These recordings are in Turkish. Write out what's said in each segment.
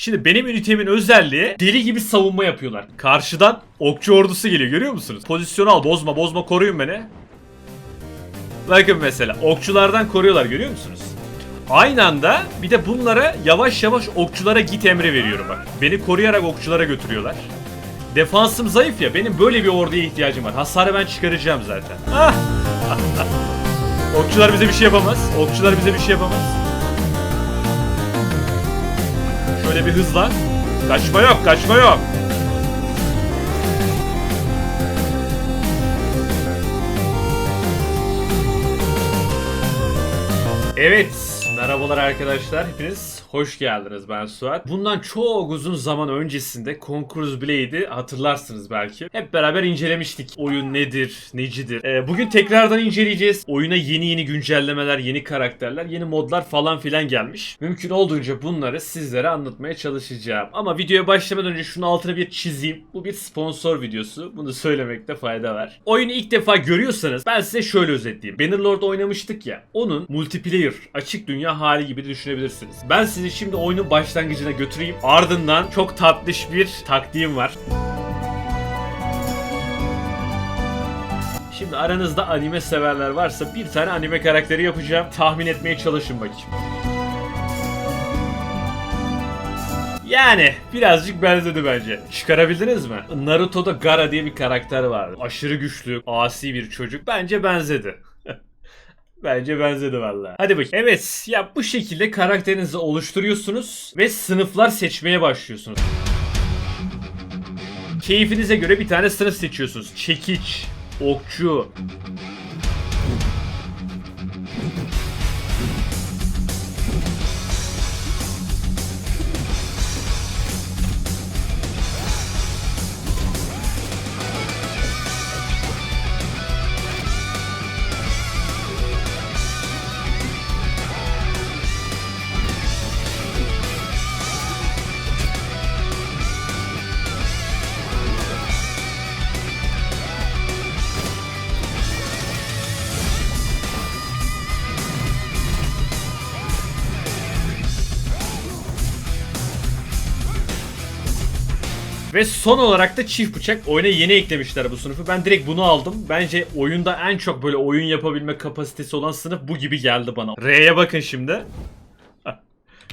Şimdi benim ünitemin özelliği deli gibi savunma yapıyorlar. Karşıdan okçu ordusu geliyor görüyor musunuz? Pozisyonu al bozma bozma koruyun beni. Bakın mesela okçulardan koruyorlar görüyor musunuz? Aynı anda bir de bunlara yavaş yavaş okçulara git emri veriyorum bak. Beni koruyarak okçulara götürüyorlar. Defansım zayıf ya benim böyle bir orduya ihtiyacım var. Hasarı ben çıkaracağım zaten. Ah! Okçular bize bir şey yapamaz. Okçular bize bir şey yapamaz. Şöyle bir hızla. Kaçma yok, kaçma yok. Evet, merhabalar arkadaşlar. Hepiniz hoş geldiniz. Ben Suat. Bundan çok uzun zaman öncesinde Conqueror's Blade'i hatırlarsınız belki. Hep beraber incelemiştik. Oyun nedir, necidir. Ee, bugün tekrardan inceleyeceğiz. Oyuna yeni yeni güncellemeler, yeni karakterler, yeni modlar falan filan gelmiş. Mümkün olduğunca bunları sizlere anlatmaya çalışacağım. Ama videoya başlamadan önce şunu altına bir çizeyim. Bu bir sponsor videosu. Bunu söylemekte fayda var. Oyunu ilk defa görüyorsanız ben size şöyle özetleyeyim. Bannerlord oynamıştık ya. Onun multiplayer, açık dünya hali gibi düşünebilirsiniz. Ben sizi şimdi oyunun başlangıcına götüreyim. Ardından çok tatlış bir taktiğim var. Şimdi aranızda anime severler varsa bir tane anime karakteri yapacağım. Tahmin etmeye çalışın bakayım. Yani birazcık benzedi bence. Çıkarabildiniz mi? Naruto'da Gara diye bir karakter vardı. Aşırı güçlü, asi bir çocuk. Bence benzedi. Bence benzedi valla. Hadi bakayım. Evet ya bu şekilde karakterinizi oluşturuyorsunuz ve sınıflar seçmeye başlıyorsunuz. Keyfinize göre bir tane sınıf seçiyorsunuz. Çekiç, okçu, Ve son olarak da çift bıçak oyuna yeni eklemişler bu sınıfı. Ben direkt bunu aldım. Bence oyunda en çok böyle oyun yapabilme kapasitesi olan sınıf bu gibi geldi bana. R'ye bakın şimdi.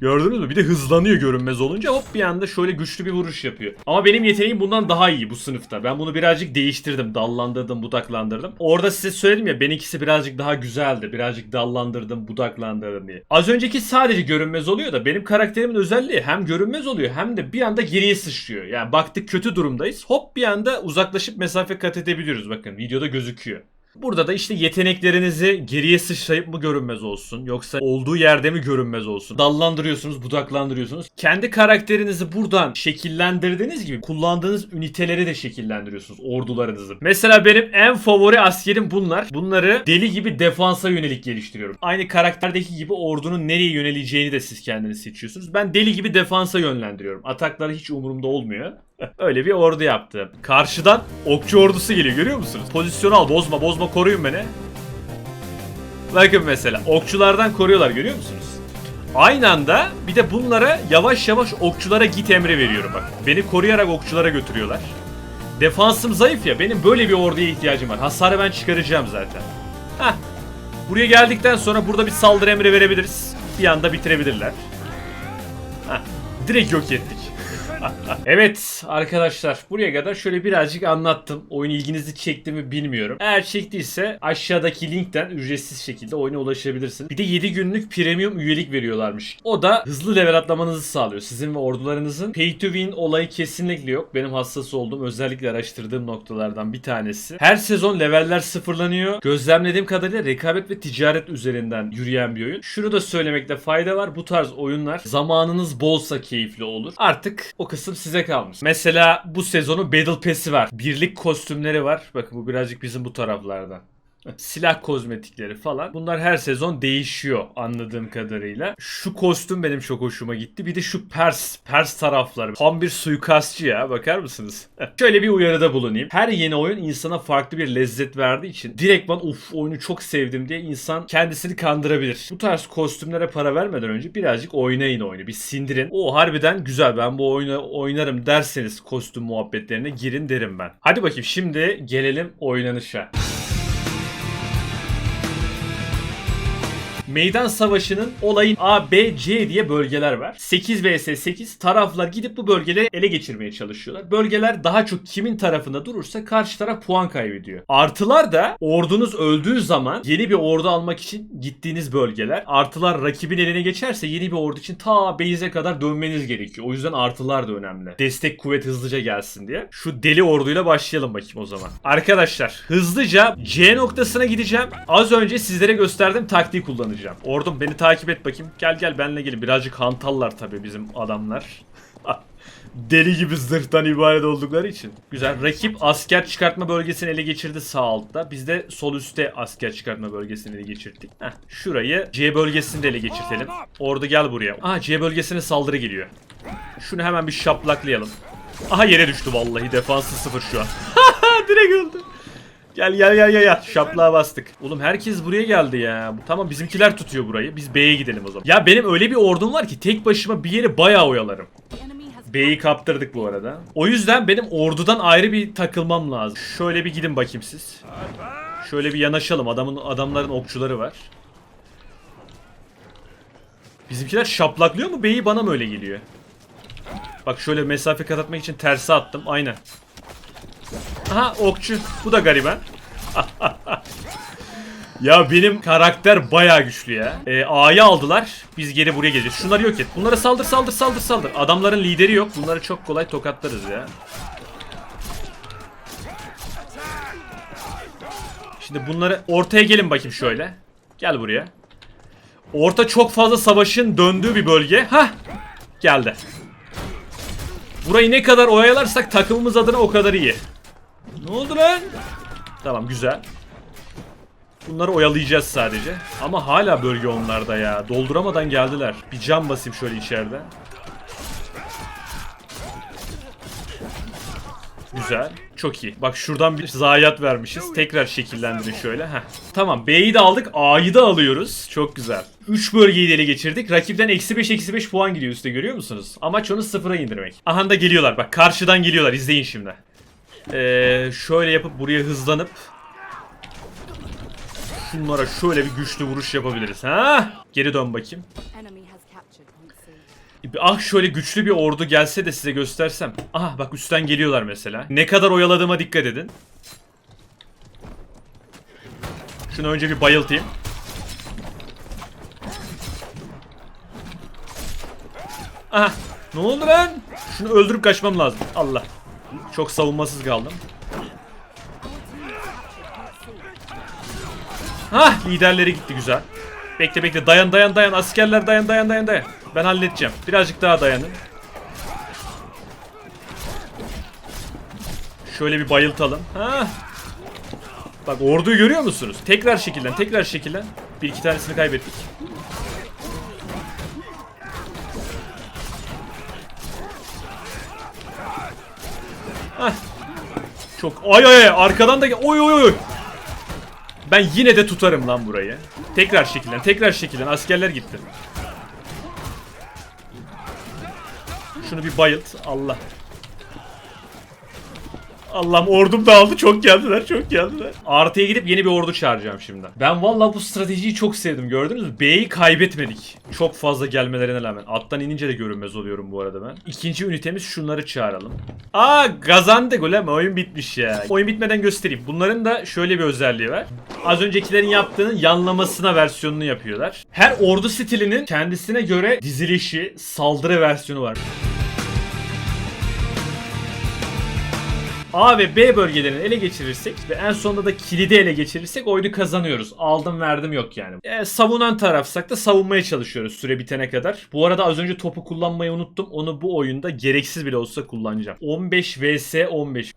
Gördünüz mü? Bir de hızlanıyor görünmez olunca hop bir anda şöyle güçlü bir vuruş yapıyor. Ama benim yeteneğim bundan daha iyi bu sınıfta. Ben bunu birazcık değiştirdim. Dallandırdım, budaklandırdım. Orada size söyledim ya benimkisi birazcık daha güzeldi. Birazcık dallandırdım, budaklandırdım diye. Az önceki sadece görünmez oluyor da benim karakterimin özelliği hem görünmez oluyor hem de bir anda geriye sıçrıyor. Yani baktık kötü durumdayız. Hop bir anda uzaklaşıp mesafe kat edebiliyoruz. Bakın videoda gözüküyor. Burada da işte yeteneklerinizi geriye sıçrayıp mı görünmez olsun yoksa olduğu yerde mi görünmez olsun. Dallandırıyorsunuz, budaklandırıyorsunuz. Kendi karakterinizi buradan şekillendirdiğiniz gibi kullandığınız üniteleri de şekillendiriyorsunuz ordularınızı. Mesela benim en favori askerim bunlar. Bunları deli gibi defansa yönelik geliştiriyorum. Aynı karakterdeki gibi ordunun nereye yöneleceğini de siz kendiniz seçiyorsunuz. Ben deli gibi defansa yönlendiriyorum. Atakları hiç umurumda olmuyor. Öyle bir ordu yaptım. Karşıdan okçu ordusu geliyor görüyor musunuz? Pozisyonu al bozma bozma koruyun beni. Bakın mesela okçulardan koruyorlar görüyor musunuz? Aynı anda bir de bunlara yavaş yavaş okçulara git emri veriyorum bak. Beni koruyarak okçulara götürüyorlar. Defansım zayıf ya benim böyle bir orduya ihtiyacım var. Hasarı ben çıkaracağım zaten. Hah. Buraya geldikten sonra burada bir saldırı emri verebiliriz. Bir anda bitirebilirler. Hah. Direkt yok ettik. evet arkadaşlar buraya kadar şöyle birazcık anlattım. Oyun ilginizi çekti mi bilmiyorum. Eğer çektiyse aşağıdaki linkten ücretsiz şekilde oyuna ulaşabilirsiniz. Bir de 7 günlük premium üyelik veriyorlarmış. O da hızlı level atlamanızı sağlıyor. Sizin ve ordularınızın pay to win olayı kesinlikle yok. Benim hassas olduğum özellikle araştırdığım noktalardan bir tanesi. Her sezon leveller sıfırlanıyor. Gözlemlediğim kadarıyla rekabet ve ticaret üzerinden yürüyen bir oyun. Şunu da söylemekte fayda var. Bu tarz oyunlar zamanınız bolsa keyifli olur. Artık o kısım size kalmış. Mesela bu sezonun Battle Pass'i var. Birlik kostümleri var. Bakın bu birazcık bizim bu taraflardan. Silah kozmetikleri falan. Bunlar her sezon değişiyor anladığım kadarıyla. Şu kostüm benim çok hoşuma gitti. Bir de şu Pers, Pers tarafları. Tam bir suikastçı ya bakar mısınız? Şöyle bir uyarıda bulunayım. Her yeni oyun insana farklı bir lezzet verdiği için direktman uf oyunu çok sevdim diye insan kendisini kandırabilir. Bu tarz kostümlere para vermeden önce birazcık oynayın oyunu. Bir sindirin. O harbiden güzel ben bu oyunu oynarım derseniz kostüm muhabbetlerine girin derim ben. Hadi bakayım şimdi gelelim oynanışa. Meydan Savaşı'nın olayın A, B, C diye bölgeler var. 8 vs 8 taraflar gidip bu bölgeleri ele geçirmeye çalışıyorlar. Bölgeler daha çok kimin tarafında durursa karşı taraf puan kaybediyor. Artılar da ordunuz öldüğü zaman yeni bir ordu almak için gittiğiniz bölgeler. Artılar rakibin eline geçerse yeni bir ordu için ta base'e kadar dönmeniz gerekiyor. O yüzden artılar da önemli. Destek kuvvet hızlıca gelsin diye. Şu deli orduyla başlayalım bakayım o zaman. Arkadaşlar hızlıca C noktasına gideceğim. Az önce sizlere gösterdiğim taktiği kullanacağım. Ordum beni takip et bakayım. Gel gel benle gelin. Birazcık hantallar tabii bizim adamlar. Deli gibi zırhtan ibaret oldukları için. Güzel. Rakip asker çıkartma bölgesini ele geçirdi sağ altta. Biz de sol üstte asker çıkartma bölgesini ele geçirdik. Heh, şurayı C bölgesini de ele geçirtelim. Ordu gel buraya. Aha C bölgesine saldırı geliyor. Şunu hemen bir şaplaklayalım. Aha yere düştü vallahi. Defansı sıfır şu an. Direkt öldü. Gel gel gel gel gel. Şaplığa bastık. Oğlum herkes buraya geldi ya. Tamam bizimkiler tutuyor burayı. Biz B'ye gidelim o zaman. Ya benim öyle bir ordum var ki tek başıma bir yeri bayağı oyalarım. B'yi kaptırdık bu arada. O yüzden benim ordudan ayrı bir takılmam lazım. Şöyle bir gidin bakayım siz. Şöyle bir yanaşalım. Adamın adamların okçuları var. Bizimkiler şaplaklıyor mu? B'yi bana mı öyle geliyor? Bak şöyle mesafe kat atmak için tersi attım. Aynen. Aha okçu. Bu da gariban. ya benim karakter bayağı güçlü ya. Ee, A'yı aldılar. Biz geri buraya geleceğiz. Şunları yok et. Bunlara saldır saldır saldır saldır. Adamların lideri yok. Bunları çok kolay tokatlarız ya. Şimdi bunları ortaya gelin bakayım şöyle. Gel buraya. Orta çok fazla savaşın döndüğü bir bölge. Hah. Geldi. Burayı ne kadar oyalarsak takımımız adına o kadar iyi. Ne oldu lan? Tamam güzel. Bunları oyalayacağız sadece. Ama hala bölge onlarda ya. Dolduramadan geldiler. Bir cam basayım şöyle içeride. Güzel. Çok iyi. Bak şuradan bir zayiat vermişiz. Tekrar şekillendirin şöyle. Heh. Tamam B'yi de aldık. A'yı da alıyoruz. Çok güzel. 3 bölgeyi de ele geçirdik. Rakipten eksi 5 eksi 5 puan gidiyor üstte görüyor musunuz? Amaç onu sıfıra indirmek. Aha da geliyorlar. Bak karşıdan geliyorlar. İzleyin şimdi. Ee, şöyle yapıp buraya hızlanıp şunlara şöyle bir güçlü vuruş yapabiliriz. Ha? Geri dön bakayım. Ah şöyle güçlü bir ordu gelse de size göstersem. Aha bak üstten geliyorlar mesela. Ne kadar oyaladığıma dikkat edin. Şunu önce bir bayıltayım. Aha ne oldu lan? Şunu öldürüp kaçmam lazım. Allah. Çok savunmasız kaldım. Hah liderleri gitti güzel. Bekle bekle dayan dayan dayan askerler dayan dayan dayan dayan. Ben halledeceğim. Birazcık daha dayanın. Şöyle bir bayıltalım. Ha. Bak orduyu görüyor musunuz? Tekrar şekillen, tekrar şekillen. Bir iki tanesini kaybettik. Çok ay ay arkadan da oy oy oy. Ben yine de tutarım lan burayı. Tekrar şekillen, tekrar şekillen. Askerler gitti. Şunu bir bayılt. Allah. Allah'ım ordum dağıldı. Çok geldiler. Çok geldiler. Artıya gidip yeni bir ordu çağıracağım şimdi. Ben vallahi bu stratejiyi çok sevdim. Gördünüz mü? B'yi kaybetmedik. Çok fazla gelmelerine rağmen. Attan inince de görünmez oluyorum bu arada ben. İkinci ünitemiz şunları çağıralım. Aa kazandık ulan oyun bitmiş ya. Oyun bitmeden göstereyim. Bunların da şöyle bir özelliği var. Az öncekilerin yaptığının yanlamasına versiyonunu yapıyorlar. Her ordu stilinin kendisine göre dizilişi, saldırı versiyonu var. A ve B bölgelerini ele geçirirsek ve en sonunda da kilidi ele geçirirsek oyunu kazanıyoruz. Aldım verdim yok yani. E, savunan tarafsak da savunmaya çalışıyoruz süre bitene kadar. Bu arada az önce topu kullanmayı unuttum. Onu bu oyunda gereksiz bile olsa kullanacağım. 15 vs 15.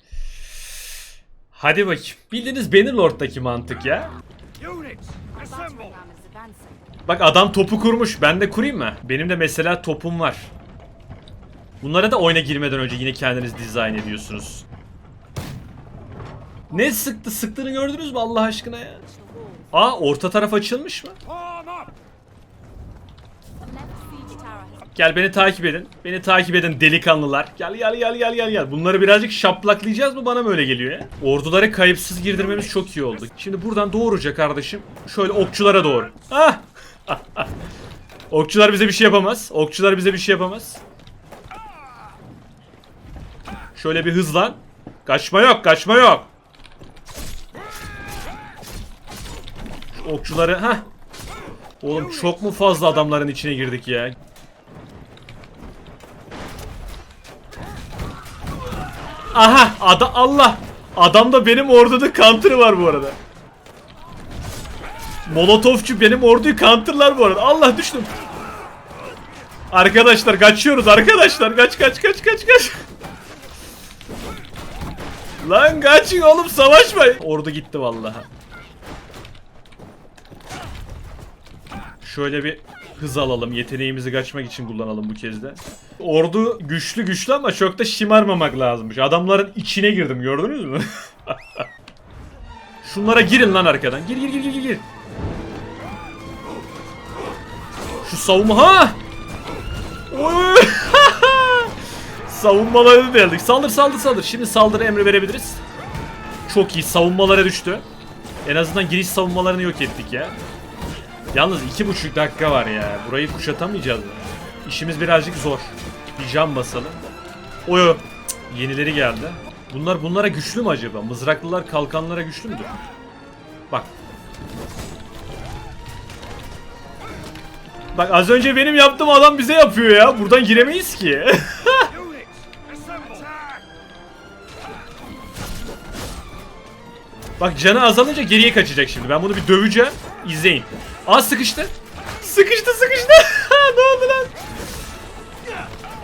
Hadi bakayım. Bildiğiniz Bannerlord'daki mantık ya. Bak adam topu kurmuş. Ben de kurayım mı? Benim de mesela topum var. Bunlara da oyuna girmeden önce yine kendiniz dizayn ediyorsunuz. Ne sıktı? Sıktığını gördünüz mü Allah aşkına ya? Aa orta taraf açılmış mı? Gel beni takip edin. Beni takip edin delikanlılar. Gel gel gel gel gel gel. Bunları birazcık şaplaklayacağız mı bana mı öyle geliyor ya? Orduları kayıpsız girdirmemiz çok iyi oldu. Şimdi buradan doğruca kardeşim. Şöyle okçulara doğru. Ah! Okçular bize bir şey yapamaz. Okçular bize bir şey yapamaz. Şöyle bir hızlan. Kaçma yok, kaçma yok. Okçuları ha. Oğlum çok mu fazla adamların içine girdik ya? Aha ada Allah. Adamda benim orduda counter'ı var bu arada. Molotofçu benim orduyu counter'lar bu arada. Allah düştüm. Arkadaşlar kaçıyoruz arkadaşlar. Kaç kaç kaç kaç kaç. Lan kaçın oğlum savaşmayın. Ordu gitti vallahi. Şöyle bir hız alalım. Yeteneğimizi kaçmak için kullanalım bu kez de. Ordu güçlü güçlü ama çok da şımarmamak lazımmış. Adamların içine girdim gördünüz mü? Şunlara girin lan arkadan. Gir gir gir gir gir. Şu savunma ha! Savunmaları deldik. Saldır saldır saldır. Şimdi saldırı emri verebiliriz. Çok iyi. Savunmalara düştü. En azından giriş savunmalarını yok ettik ya. Yalnız iki buçuk dakika var ya. Burayı kuşatamayacağız mı? İşimiz birazcık zor. Bir cam basalım. Oyo. Yenileri geldi. Bunlar bunlara güçlü mü acaba? Mızraklılar kalkanlara güçlü müdür? Bak. Bak az önce benim yaptığım adam bize yapıyor ya. Buradan giremeyiz ki. Bak canı azalınca geriye kaçacak şimdi. Ben bunu bir döveceğim. İzleyin. Aa sıkıştı. Sıkıştı sıkıştı. ne oldu lan?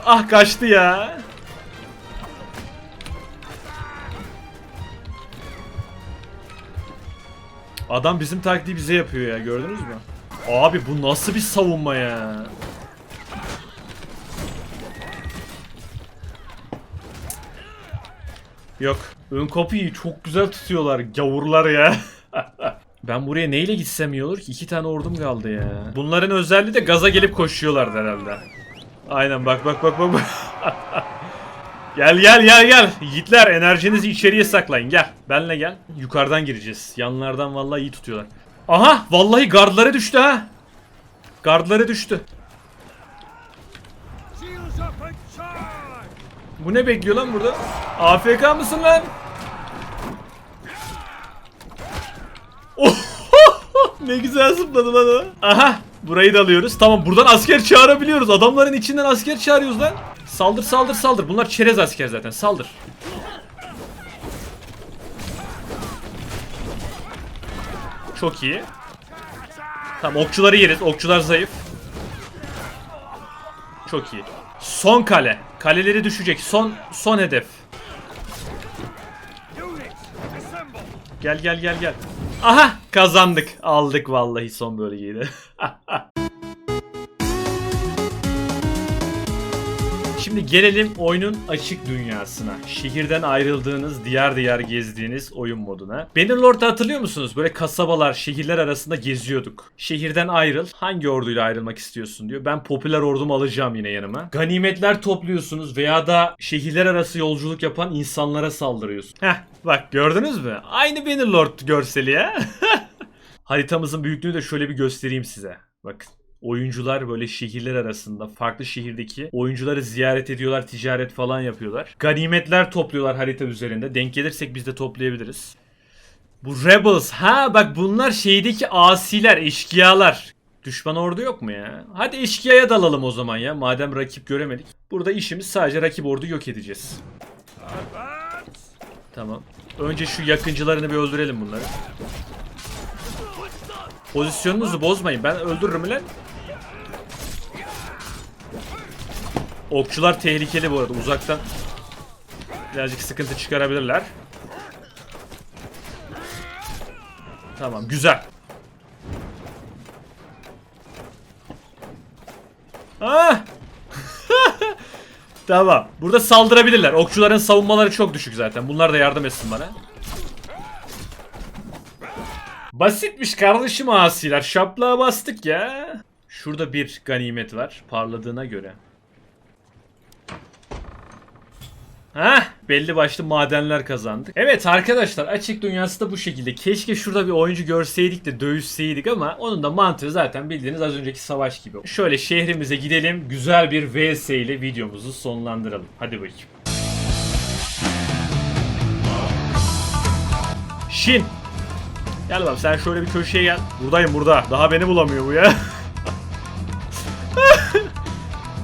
Ah kaçtı ya. Adam bizim taktiği bize yapıyor ya gördünüz mü? Abi bu nasıl bir savunma ya? Yok. Ön kapıyı çok güzel tutuyorlar. Gavurlar ya. ben buraya neyle gitsem iyi olur ki? İki tane ordum kaldı ya. Bunların özelliği de gaza gelip koşuyorlar herhalde. Aynen bak bak bak bak. gel gel gel gel. Yiğitler enerjinizi içeriye saklayın. Gel. Benle gel. Yukarıdan gireceğiz. Yanlardan vallahi iyi tutuyorlar. Aha vallahi gardları düştü ha. Gardları düştü. Bu ne bekliyor lan burada? AFK mısın lan? ne güzel zıpladı lan o. Aha burayı da alıyoruz. Tamam buradan asker çağırabiliyoruz. Adamların içinden asker çağırıyoruz lan. Saldır saldır saldır. Bunlar çerez asker zaten. Saldır. Çok iyi. Tamam okçuları yeriz. Okçular zayıf. Çok iyi. Son kale. Kaleleri düşecek. Son son hedef. Gel gel gel gel. Aha kazandık. Aldık vallahi son bölgeyi de. Şimdi gelelim oyunun açık dünyasına. Şehirden ayrıldığınız, diyar diyar gezdiğiniz oyun moduna. Bannerlord'u hatırlıyor musunuz? Böyle kasabalar, şehirler arasında geziyorduk. Şehirden ayrıl. Hangi orduyla ayrılmak istiyorsun diyor. Ben popüler ordumu alacağım yine yanıma. Ganimetler topluyorsunuz veya da şehirler arası yolculuk yapan insanlara saldırıyorsun. Heh bak gördünüz mü? Aynı Bannerlord görseli ya. Haritamızın büyüklüğünü de şöyle bir göstereyim size. Bakın. Oyuncular böyle şehirler arasında farklı şehirdeki oyuncuları ziyaret ediyorlar, ticaret falan yapıyorlar. Ganimetler topluyorlar harita üzerinde. Denk gelirsek biz de toplayabiliriz. Bu Rebels ha bak bunlar şeydeki asiler, eşkıyalar. Düşman ordu yok mu ya? Hadi eşkıyaya dalalım o zaman ya madem rakip göremedik. Burada işimiz sadece rakip ordu yok edeceğiz. Tamam. Önce şu yakıncılarını bir öldürelim bunları. Pozisyonunuzu bozmayın. Ben öldürürüm lan. Okçular tehlikeli bu arada. Uzaktan birazcık sıkıntı çıkarabilirler. Tamam güzel. Ah! tamam. Burada saldırabilirler. Okçuların savunmaları çok düşük zaten. Bunlar da yardım etsin bana. Basitmiş kardeşim asiler. Şaplığa bastık ya. Şurada bir ganimet var. Parladığına göre. Hah belli başlı madenler kazandık. Evet arkadaşlar açık dünyası da bu şekilde. Keşke şurada bir oyuncu görseydik de dövüşseydik ama onun da mantığı zaten bildiğiniz az önceki savaş gibi. Şöyle şehrimize gidelim. Güzel bir vs ile videomuzu sonlandıralım. Hadi bakayım. Şin. Gel bakalım sen şöyle bir köşeye gel. Buradayım burada. Daha beni bulamıyor bu ya.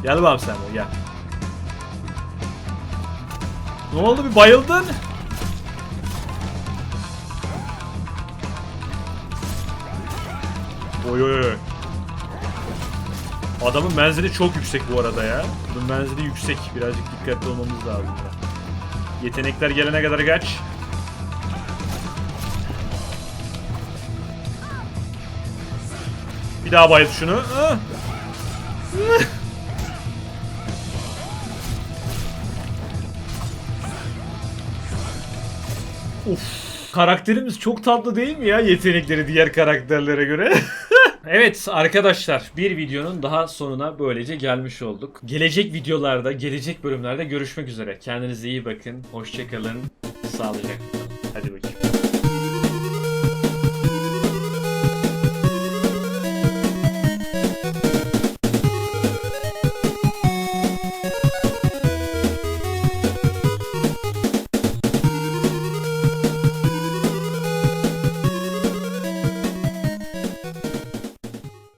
gel bakalım sen de gel. Ne oldu bir bayıldın? Oy oy oy. Adamın menzili çok yüksek bu arada ya. Bunun menzili yüksek. Birazcık dikkatli olmamız lazım. Yetenekler gelene kadar kaç. Bir daha bayıl şunu. Of. Karakterimiz çok tatlı değil mi ya yetenekleri diğer karakterlere göre? evet arkadaşlar bir videonun daha sonuna böylece gelmiş olduk. Gelecek videolarda, gelecek bölümlerde görüşmek üzere. Kendinize iyi bakın. Hoşçakalın. Sağlıcakla. Hadi bakayım.